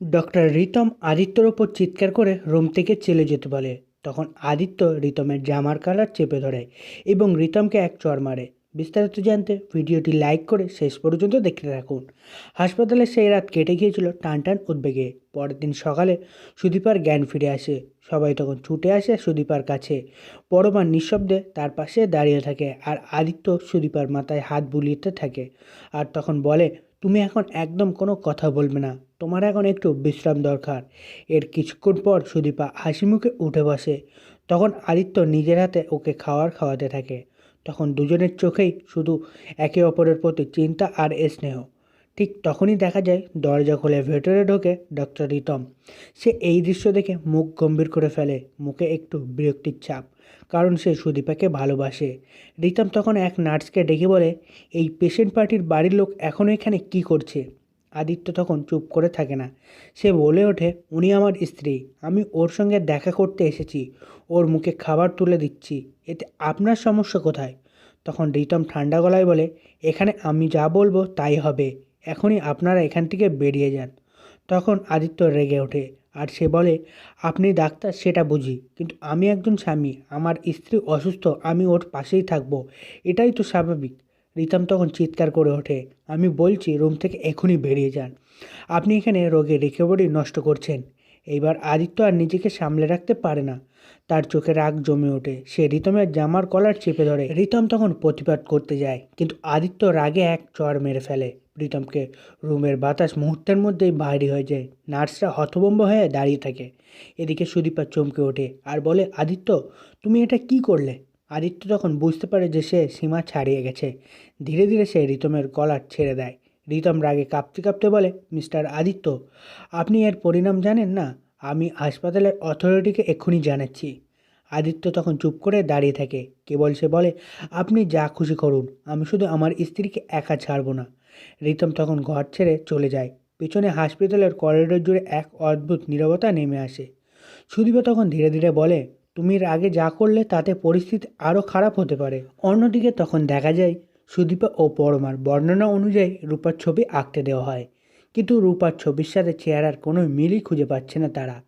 Doctor Ritam আদিত্যর ওপর চিৎকার করে রুম থেকে চলে যেতে বলে। তখন আদিত্য রিতমের জামার কালার চেপে ধরে এবং রিতমকে এক চড় মারে। বিস্তারিত জানতে ভিডিওটি লাইক করে শেষ পর্যন্ত দেখতে থাকুন। হাসপাতালে সেই রাত কেটে গিয়েছিল টান টান উদ্বেগে। পরের দিন সকালে সুদীপার জ্ঞান ফিরে আসে। সবাই তখন ছুটে আসে সুদীপার কাছে। পরমা নিঃশব্দে তার পাশে দাঁড়িয়ে থাকে আর আদিত্য সুদীপার মাথায় হাত বুলিয়ে থাকে। আর তখন বলে, তুমি এখন একদম কোনো কথা বলবে না। তোমার এখন একটু বিশ্রাম দরকার। এর কিছুক্ষণ পর সুদীপা হাসি মুখে উঠে বসে। তখন আদিত্য নিজের হাতে ওকে খাওয়ার খাওয়াতে থাকে। তখন দুজনের চোখেই শুধু একে অপরের প্রতি চিন্তা আর স্নেহ। ঠিক তখনই দেখা যায়, দরজা খুলে ভেতরে ঢোকে ডক্টর রিতম। সে এই দৃশ্য দেখে মুখ গম্ভীর করে ফেলে, মুখে একটু বিরক্তির ছাপ, কারণ সে সুদীপাকে ভালোবাসে। রিতম তখন এক নার্সকে ডেকে বলে, এই পেশেন্ট পার্টির বাড়ির লোক এখনও এখানে কি করছে? আদিত্য তখন চুপ করে থাকে না। সে বলে ওঠে, উনি আমার স্ত্রী, আমি ওর সঙ্গে দেখা করতে এসেছি, ওর মুখে খাবার তুলে দিচ্ছি, এতে আপনার সমস্যা কোথায়? তখন রিতম ঠান্ডা গলায় বলে, এখানে আমি যা বলব তাই হবে, এখনই আপনারা এখান থেকে বেরিয়ে যান। তখন আদিত্য রেগে ওঠে আর সে বলে, আপনি ডাক্তার, সেটা বুঝি, কিন্তু আমি একজন স্বামী, আমার স্ত্রী অসুস্থ, আমি ওর পাশেই থাকব, এটাই তো স্বাভাবিক। রিতম তখন চিৎকার করে ওঠে। আমি বলছি, রুম থেকে এখনই বেরিয়ে যান। আপনি এখানে রোগের রিকভারি নষ্ট করছেন। এইবার আদিত্য আর নিজেকে সামলে রাখতে পারে না। তার চোখে রাগ জমে ওঠে। সে রিতমের জামার কলার চেপে ধরে। রিতম তখন প্রতিবাদ করতে যায়, কিন্তু আদিত্য রাগে এক চর মেরে ফেলে। প্রীতমকে রুমের বাতাস মুহূর্তের মধ্যেই বাইরে হয়ে যায়। নার্সরা হতভম্ব হয়ে দাঁড়িয়ে থাকে। এদিকে সুদীপা চমকে ওঠে আর বলে, আদিত্য, তুমি এটা কি করলে? আদিত্য তখন বুঝতে পারে যে সে সীমা ছাড়িয়ে গেছে। ধীরে ধীরে সে রিতমের কলার ছেড়ে দেয়। রিতম রাগে কাঁপতে কাঁপতে বলে, মিস্টার আদিত্য, আপনি এর পরিণাম জানেন না? আমি হাসপাতালের অথরিটিকে এক্ষুনি জানাচ্ছি। আদিত্য তখন চুপ করে দাঁড়িয়ে থাকে। কেবল সে বলে, আপনি যা খুশি করুন, আমি শুধু আমার স্ত্রীকে একা ছাড়বো না। রিতম তখন ঘর ছেড়ে চলে যায়। পেছনে হাসপাতালের করিডোর জুড়ে এক অদ্ভুত নীরবতা নেমে আসে। সুদীপা তখন ধীরে ধীরে বলে তুমি আগে যা করলে তাতে পরিস্থিতি আরও খারাপ হতে পারে। অন্যদিকে তখন দেখা যায়, সুদীপা ও পরমার বর্ণনা অনুযায়ী রূপার ছবি আঁকতে দেওয়া হয়। কিন্তু রূপার ছবির সাথে চেহারার কোনো মিলই খুঁজে পাচ্ছে না তারা।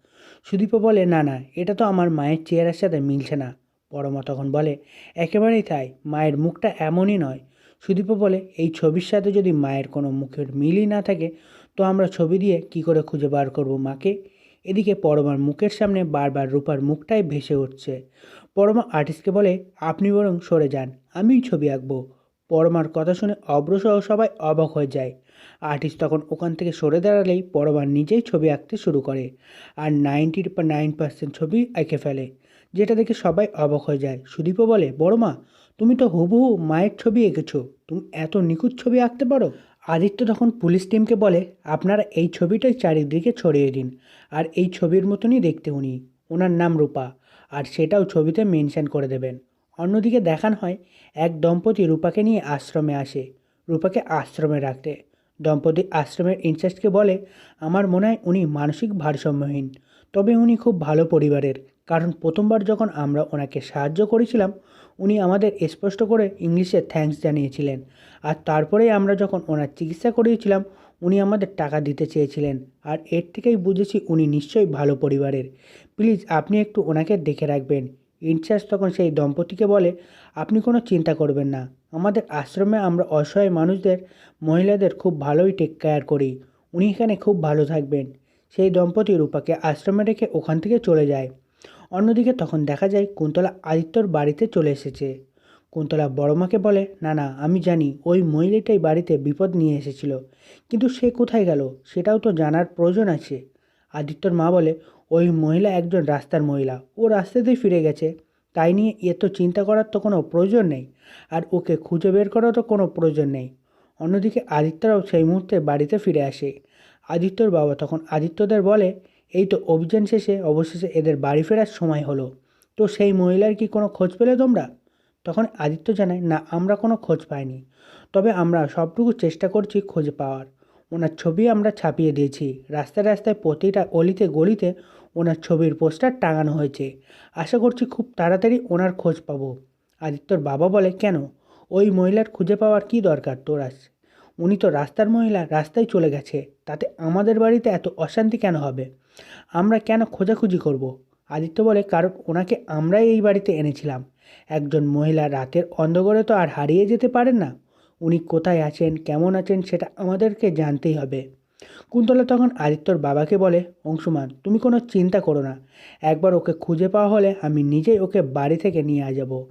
সুদীপা বলে, না না, এটা তো আমার মায়ের চেহারার সাথে মিলছে না। পরমা তখন বলে, একেবারেই তাই, মায়ের মুখটা এমনই নয়। সুদীপা বলে, এই ছবির সাথে যদি মায়ের কোনো মুখের মিলই না থাকে, তো আমরা ছবি দিয়ে কি করে খুঁজে বার করব মাকে? এদিকে পরমার মুখের সামনে বারবার রূপার মুখটাই ভেসে উঠছে। পরমা আর্টিস্টকে বলে, আপনি বরং সরে যান, আমিই ছবি আঁকবো। পরমার কথা শুনে অব্রসহ সবাই অবাক হয়ে যায়। আর্টিস্ট তখন ওখান থেকে সরে দাঁড়ালেই পরমার নিজেই ছবি আঁকতে শুরু করে আর নাইনটির নাইন পার্সেন্ট ছবি এঁকে ফেলে, যেটা দেখে সবাই অবাক হয়ে যায়। সুদীপও বলে, বড়মা, তুমি তো হুবহু মায়ের ছবি এঁকেছো, তুমি এত নিখুঁত ছবি আঁকতে পারো? আদিত্য তখন পুলিশ টিমকে বলে, আপনারা এই ছবিটাই চারিদিকে ছড়িয়ে দিন, আর এই ছবির মতনই দেখতে উনি। ওনার নাম রূপা, আর সেটাও ছবিতে মেনশন করে দেবেন। অন্যদিকে দেখান হয়, এক দম্পতি রূপাকে নিয়ে আশ্রমে আসে। রূপাকে আশ্রমে রাখতে। দম্পতি আশ্রমের ইনচার্জকে বলে, আমার মনে হয় উনি মানসিক ভারসাম্যহীন। তবে উনি খুব ভালো পরিবারের, কারণ প্রথমবার যখন আমরা ওনাকে সাহায্য করেছিলাম উনি আমাদের স্পষ্ট করে ইংলিশে থ্যাঙ্কস জানিয়েছিলেন। আর তারপরেই আমরা যখন ওনার চিকিৎসা করিয়েছিলাম, উনি আমাদের টাকা দিতে চেয়েছিলেন। আর এর থেকেই বুঝেছি উনি নিশ্চয়ই ভালো পরিবারের। প্লিজ আপনি একটু ওনাকে দেখে রাখবেন। ইনচার্জ তখন সেই দম্পতিকে বলে, আপনি কোনো চিন্তা করবেন না। আমাদের আশ্রমে আমরা অসহায় মানুষদের, মহিলাদের খুব ভালোই টেক কেয়ার করি। উনি এখানে খুব ভালো থাকবেন। সেই দম্পতি রূপাকে আশ্রমে রেখে ওখান থেকে চলে যায়। অন্যদিকে তখন দেখা যায় কুন্তলা আদিত্যর বাড়িতে চলে এসেছে। কুন্তলা বড়মাকে বলে, না না, আমি জানি, ওই মহিলাটাই বাড়িতে বিপদ নিয়ে এসেছিল, কিন্তু সে কোথায় গেল সেটাও তো জানার প্রয়োজন আছে। আদিত্যর মা বলে, ওই মহিলা একজন রাস্তার মহিলা, ও রাস্তাতেই ফিরে গেছে, তাই নিয়ে এত চিন্তা করার তো কোনো প্রয়োজন নেই, আর ওকে খুঁজে বের করার তো কোনো প্রয়োজন নেই। অন্যদিকে আদিত্যরাও সেই মুহূর্তে বাড়িতে ফিরে আসে। আদিত্যর বাবা তখন আদিত্যদের বলে এই তো অভিযান শেষে অবশেষে এদের বাড়ি ফেরার সময় হলো। তো সেই মহিলার কি কোনো খোঁজ পেলে তোমরা? তখন আদিত্য জানায়, না, আমরা কোনো খোঁজ পাইনি। তবে আমরা সবটুকু চেষ্টা করছি খোঁজ পাওয়ার। ওনার ছবি আমরা ছাপিয়ে দিয়েছি। রাস্তায় রাস্তায় প্রতিটা অলিতে গলিতে ওনার ছবির পোস্টার টাঙানো হয়েছে। আশা করছি খুব তাড়াতাড়ি ওনার খোঁজ পাবো। আদিত্যর বাবা বলে, কেন? ওই মহিলার খুঁজে পাওয়ার কি দরকার তোর উনি তো রাস্তার মহিলা, রাস্তায় চলে গেছে। তাতে আমাদের বাড়িতে এত অশান্তি কেন হবে? আমরা কেন খোঁজাখুঁজি করব? আদিত্য বলে, কারণ ওনাকে আমরাই এই বাড়িতে এনেছিলাম। একজন মহিলা রাতের অন্ধকারে তো আর হারিয়ে যেতে পারেন না। উনি কোথায় আছেন, কেমন আছেন সেটা আমাদেরকে জানতেই হবে। কুন্তলা তখন আদিত্যর বাবাকে বলে, অংশুমান, তুমি কোনো চিন্তা করো না। একবার ওকে খুঁজে পাওয়া হলে আমি নিজেই ওকে বাড়ি থেকে নিয়ে যাব।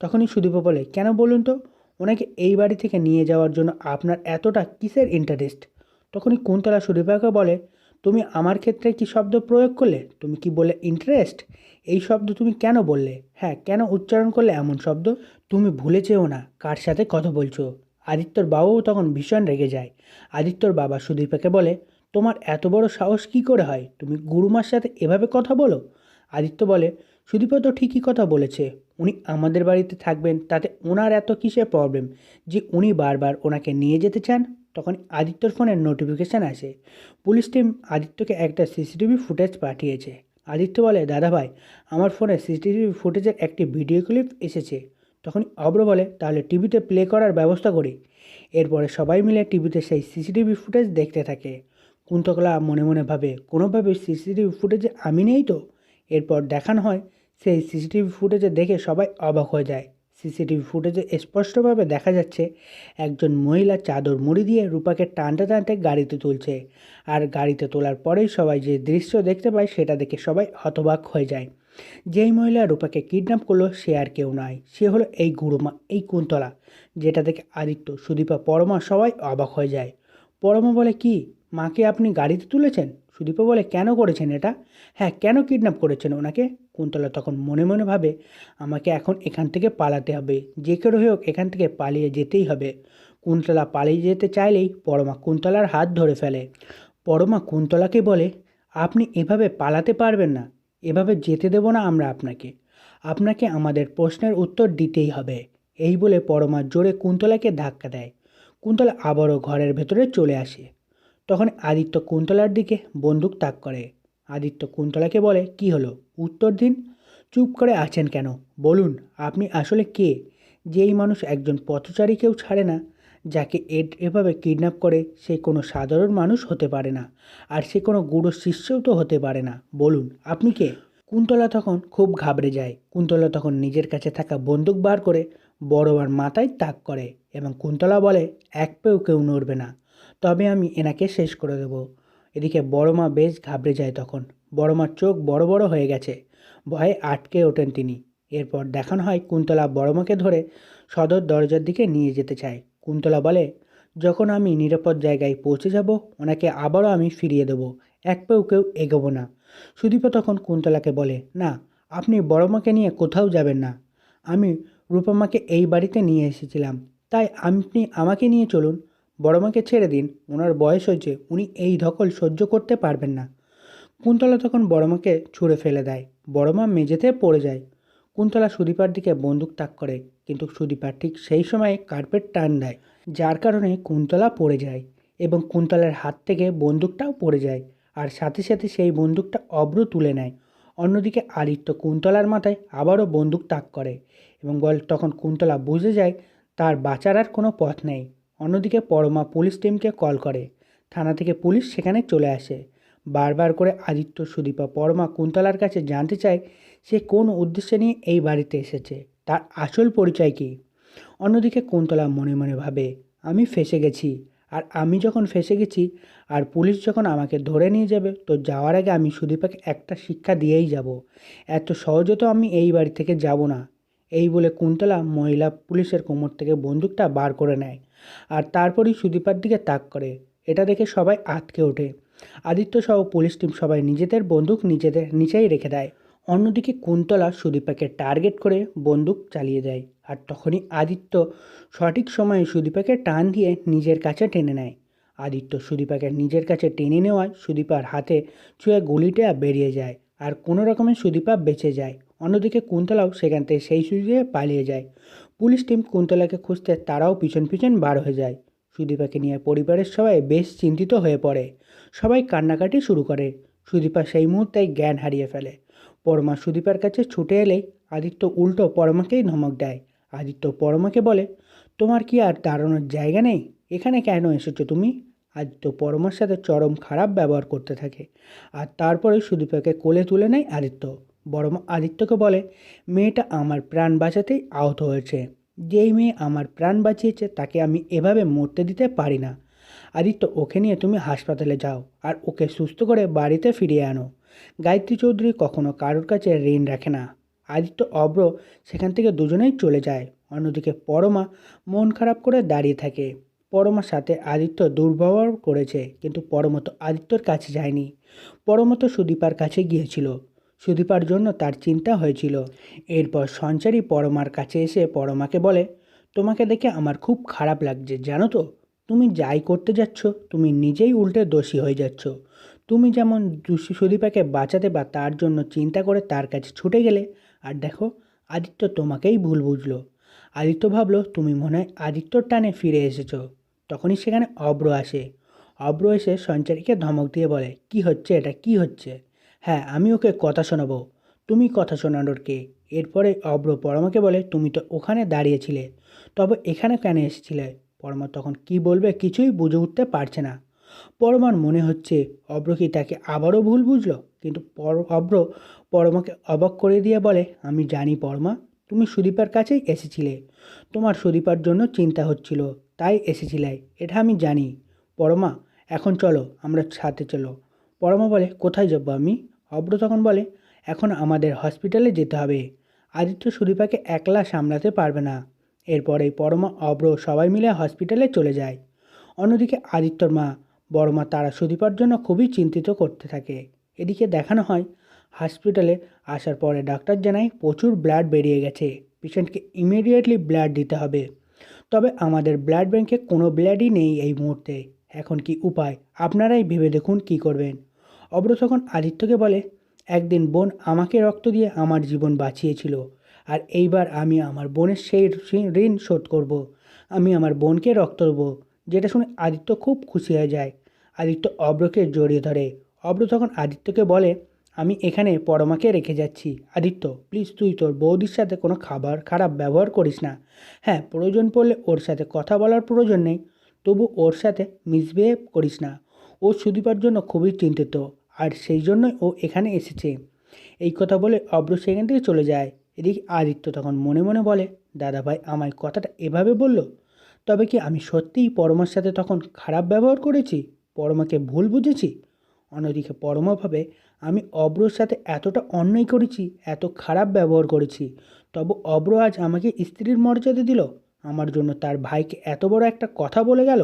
তখনই সুদীপ বলে, কেন বলুন তো? ওনাকে এই বাড়ি থেকে নিয়ে যাওয়ার জন্য আপনার এতটা কিসের ইন্টারেস্ট তখনই কুন্তলা সুদীপাকে বলে তুমি আমার ক্ষেত্রে কি শব্দ প্রয়োগ করলে? তুমি কি বলে ইন্টারেস্ট এই শব্দ তুমি কেন বললে? হ্যাঁ কেন উচ্চারণ করলে এমন শব্দ? তুমি ভুলে যেও না, কার সাথে কথা বলছো? আদিত্যর বাবাও তখন ভীষণ রেগে যায়। আদিত্যর বাবা সুদীপাকে বলে, তোমার এত বড় সাহস কী করে হয়? তুমি গুরুমার সাথে এভাবে কথা বলো? আদিত্য বলে সুদীপা তো ঠিকই কথা বলেছে। উনি আমাদের বাড়িতে থাকবেন, তাতে ওনার এত কিসের প্রবলেম যে উনি বারবার ওনাকে নিয়ে যেতে চান? তখন আদিত্যর ফোনের নোটিফিকেশান আসে। পুলিশ টিম আদিত্যকে একটা সিসিটিভি ফুটেজ পাঠিয়েছে। আদিত্য বলে, দাদা ভাই, আমার ফোনে সিসিটিভি ফুটেজের একটি ভিডিও ক্লিপ এসেছে। তখন অব্র বলে, তাহলে টিভিতে প্লে করার ব্যবস্থা করি। এরপরে সবাই মিলে টিভিতে সেই সিসিটিভি ফুটেজ দেখতে থাকে। কুন্তকলা মনে মনে ভাবে, কোনোভাবে সিসিটিভি ফুটেজে আমি নেই তো? এরপর দেখানো হয়, সেই সিসিটিভি ফুটেজে দেখে সবাই অবাক হয়ে যায়। সিসিটিভি ফুটেজে স্পষ্টভাবে দেখা যাচ্ছে, একজন মহিলা চাদর মুড়ি দিয়ে রূপাকে টানতে টানতে গাড়িতে তুলছে। আর গাড়িতে তোলার পরেই সবাই যে দৃশ্য দেখতে পায়, সেটা দেখে সবাই হতবাক হয়ে যায়। যেই মহিলা রূপাকে কিডন্যাপ করল, সে আর কেউ নয়। সে হলো এই গুরুমা, এই কুন্তলা, যেটা দেখে আদিত্য, সুদীপা, পরমা সবাই অবাক হয়ে যায়। পরমা বলে, কি, মাকে আপনি গাড়িতে তুলেছেন? সুদীপা বলে, কেন করেছেন এটা? হ্যাঁ কেন কিডন্যাপ করেছেন ওনাকে? কুন্তলা তখন মনে মনে ভাবে, আমাকে এখন এখান থেকে পালাতে হবে। যে কেউ হোক এখান থেকে পালিয়ে যেতেই হবে। কুন্তলা পালিয়ে যেতে চাইলেই পরমা কুন্তলার হাত ধরে ফেলে। পরমা কুন্তলাকে বলে, আপনি এভাবে পালাতে পারবেন না। এভাবে যেতে দেব না আমরা আপনাকে। আপনাকে আমাদের প্রশ্নের উত্তর দিতেই হবে। এই বলে পরমা জোরে কুন্তলাকে ধাক্কা দেয়। কুন্তলা আবারও ঘরের ভেতরে চলে আসে। তখন আদিত্য কুন্তলার দিকে বন্দুক তাক করে। আদিত্য কুন্তলাকে বলে, কি হলো? উত্তর দিন? চুপ করে আছেন কেন? বলুন, আপনি আসলে কে? যেই মানুষ একজন পথচারীকেও ছাড়ে না, যাকে এড, এভাবে কিডন্যাপ করে, সে কোনো সাধারণ মানুষ হতে পারে না, আর সে কোনো গুরু শিষ্যও তো হতে পারে না। বলুন, আপনি কে? কুন্তলা তখন খুব ঘাবড়ে যায়। কুন্তলা তখন নিজের কাছে থাকা বন্দুক বার করে বড়বার মাথায় তাক করে এবং কুন্তলা বলে, এক পেও কেউ নড়বে না। তবে আমি এনাকে শেষ করে দেব। এদিকে বড় মা বেশ ঘাবড়ে যায় তখন। বড় মার চোখ বড় বড় হয়ে গেছে। ভয়ে আটকে ওঠেন তিনি। এরপর দেখানো হয় কুন্তলা বড় মাকে ধরে সদর দরজার দিকে নিয়ে যেতে চায়। কুন্তলা বলে, যখন আমি নিরাপদ জায়গায় পৌঁছে যাব, ওনাকে আবারও আমি ফিরিয়ে দেব। এক পেও কেউ এগোবো না। সুদীপা তখন কুন্তলাকে বলে, না, আপনি বড় মাকে নিয়ে কোথাও যাবেন না। আমি রূপমাকে এই বাড়িতে নিয়ে এসেছিলাম। তাই আপনি আমাকে নিয়ে চলুন। বড় মাকে ছেড়ে দিন, ওনার বয়স হয়েছে, উনি এই ধকল সহ্য করতে পারবেন না। কুন্তলা তখন বড় মাকে ছুঁড়ে ফেলে দেয়। বড় মা মেঝেতে পড়ে যায়। কুন্তলা সুদীপার দিকে বন্দুক তাক করে, কিন্তু সুদীপা ঠিক সেই সময় কার্পেট টান দেয়, যার কারণে কুন্তলা পড়ে যায় এবং কুন্তলার হাত থেকে বন্দুকটাও পড়ে যায় আর সাথে সাথে সেই বন্দুকটা অব্র তুলে নেয়। অন্যদিকে আদিত্য কুন্তলার মাথায় আবারও বন্দুক তাক করে এবং বল তখন কুন্তলা বুঝে যায় তার বাঁচার আর কোনো পথ নেই। অন্যদিকে পরমা পুলিশ টিমকে কল করে। থানা থেকে পুলিশ সেখানে চলে আসে। বারবার করে আদিত্য, সুদীপা, পরমা কুন্তলার কাছে জানতে চায় সে কোন উদ্দেশ্যে নিয়ে এই বাড়িতে এসেছে। তার আসল পরিচয় কী? অন্যদিকে কুন্তলা মনে মনে ভাবে, আমি ফেসে গেছি। আর আমি যখন ফেসে গেছি, আর পুলিশ যখন আমাকে ধরে নিয়ে যাবে, তো যাওয়ার আগে আমি সুদীপাকে একটা শিক্ষা দিয়েই যাব। এত সহজে তো আমি এই বাড়ি থেকে যাব না। এই বলে কুন্তলা মহিলা পুলিশের কোমর থেকে বন্দুকটা বার করে নেয় আর তারপরই সুদীপার দিকে তাক করে। এটা দেখে সবাই আটকে ওঠে। আদিত্য সহ পুলিশ টিম সবাই নিজেদের বন্দুক নিজেদের নিচেই রেখে দেয়। অন্যদিকে কুন্তলা সুদীপাকে টার্গেট করে বন্দুক চালিয়ে দেয় আর তখনই আদিত্য সঠিক সময়ে সুদীপাকে টান দিয়ে নিজের কাছে টেনে নেয়। আদিত্য সুদীপাকে নিজের কাছে টেনে নেওয়ায় সুদীপার হাতে ছুঁয়ে গুলিটা বেরিয়ে যায় আর কোনো রকমে সুদীপা বেঁচে যায়। অন্যদিকে কুন্তলাও সেখান থেকে সেই সুযোগে পালিয়ে যায়। পুলিশ টিম কুন্তলাকে খুঁজতে তারাও পিছন পিছন বার হয়ে যায়। সুদীপাকে নিয়ে পরিবারের সবাই বেশ চিন্তিত হয়ে পড়ে। সবাই কান্নাকাটি শুরু করে। সুদীপা সেই মুহূর্তেই জ্ঞান হারিয়ে ফেলে। পরমা সুদীপার কাছে ছুটে এলেই আদিত্য উল্টো পরমাকেই ধমক দেয়। আদিত্য পরমাকে বলে, তোমার কি আর দাঁড়ানোর জায়গা নেই? এখানে কেন এসেছ তুমি? আদিত্য পরমার সাথে চরম খারাপ ব্যবহার করতে থাকে। আর তারপরে সুদীপাকে কোলে তুলে নেয় আদিত্য। বড়মা আদিত্যকে বলে, মেয়েটা আমার প্রাণ বাঁচাতেই আহত হয়েছে। যেই মেয়ে আমার প্রাণ বাঁচিয়েছে, তাকে আমি এভাবে মরতে দিতে পারি না। আদিত্য, ওকে নিয়ে তুমি হাসপাতালে যাও আর ওকে সুস্থ করে বাড়িতে ফিরিয়ে আনো। গায়ত্রী চৌধুরী কখনো কারোর কাছে ঋণ রাখে না। আদিত্য অব্র সেখান থেকে দুজনেই চলে যায়। অন্যদিকে পরমা মন খারাপ করে দাঁড়িয়ে থাকে। পরমার সাথে আদিত্য দুর্ব্যবহার করেছে, কিন্তু পরমত আদিত্যর কাছে যায়নি। পরমত সুদীপার কাছে গিয়েছিল। সুদীপার জন্য তার চিন্তা হয়েছিল। এরপর সঞ্চারী পরমার কাছে এসে পরমাকে বলে, তোমাকে দেখে আমার খুব খারাপ লাগছে, জানো তো? তুমি যাই করতে যাচ্ছ, তুমি নিজেই উল্টে দোষী হয়ে যাচ্ছ। তুমি যেমন সুদীপাকে বাঁচাতে বা তার জন্য চিন্তা করে তার কাছে ছুটে গেলে, আর দেখো, আদিত্য তোমাকেই ভুল বুঝলো। আদিত্য ভাবলো, তুমি মনে হয় আদিত্যর টানে ফিরে এসেছ। তখনই সেখানে অব্র আসে। অব্র এসে সঞ্চারীকে ধমক দিয়ে বলে, কি হচ্ছে এটা? কি হচ্ছে? হ্যাঁ আমি ওকে কথা শোনাবো। তুমি কথা শোনানোর কে? এরপরে অব্র পরমাকে বলে, তুমি তো ওখানে দাঁড়িয়েছিলে। তবে এখানে কেন এসেছিলে? পরমা তখন কি বলবে কিছুই বুঝে উঠতে পারছে না। পরমার মনে হচ্ছে অব্র কি তাকে আবারও ভুল বুঝলো? কিন্তু পর অব্র পরমাকে অবাক করে দিয়ে বলে, আমি জানি পরমা, তুমি সুদীপার কাছেই এসেছিলে। তোমার সুদীপার জন্য চিন্তা হচ্ছিল, তাই এসেছিলে। এটা আমি জানি। পরমা, এখন চলো, আমরা সাথে চলো। পরমা বলে, কোথায় যাব আমি? অব্র তখন বলে, এখন আমাদের হসপিটালে যেতে হবে। আদিত্য সুদীপাকে একলা সামলাতে পারবে না। এরপরেই পরমা অব্র সবাই মিলে হসপিটালে চলে যায়। অন্যদিকে আদিত্যর মা বড়মা তারা সুদীপার জন্য খুবই চিন্তিত করতে থাকে। এদিকে দেখানো হয়, হসপিটালে আসার পরে ডাক্তার জানায়, প্রচুর ব্লাড বেরিয়ে গেছে। পেশেন্টকে ইমিডিয়েটলি ব্লাড দিতে হবে। তবে আমাদের ব্লাড ব্যাংকে কোনো ব্লাডই নেই এই মুহূর্তে। এখন কি উপায়? আপনারাই ভেবে দেখুন কি করবেন। অব্র তখন আদিত্যকে বলে, একদিন বোন আমাকে রক্ত দিয়ে আমার জীবন বাঁচিয়েছিল, আর এইবার আমি আমার বোনের সেই ঋণ শোধ করব। আমি আমার বোনকে রক্ত দেবো। যেটা শুনে আদিত্য খুব খুশি হয়ে যায়। আদিত্য অব্রকে জড়িয়ে ধরে। অব্র তখন আদিত্যকে বলে, আমি এখানে পরমাকে রেখে যাচ্ছি। আদিত্য প্লিজ তুই তোর বৌদির সাথে কোনো খাবার খারাপ ব্যবহার করিস না। হ্যাঁ প্রয়োজন পড়লে ওর সাথে কথা বলার প্রয়োজন নেই। তবু ওর সাথে মিসবিহেভ করিস না। ও সুদীপার জন্য খুবই চিন্তিত, আর সেই জন্যই ও এখানে এসেছে। এই কথা বলে অব্র সেখান থেকে চলে যায়। এদিকে আদিত্য তখন মনে মনে বলে, দাদাভাই, আমায় কথাটা এভাবে বলল? তবে কি আমি সত্যিই পরমার সাথে তখন খারাপ ব্যবহার করেছি? পরমাকে ভুল বুঝেছি? অন্যদিকে পরমাভাবে আমি অব্রর সাথে এতটা অন্যায় করেছি, এত খারাপ ব্যবহার করেছি, তবু অব্র আজ আমাকে স্ত্রীর মর্যাদা দিল? আমার জন্য তার ভাইকে এত বড় একটা কথা বলে গেল?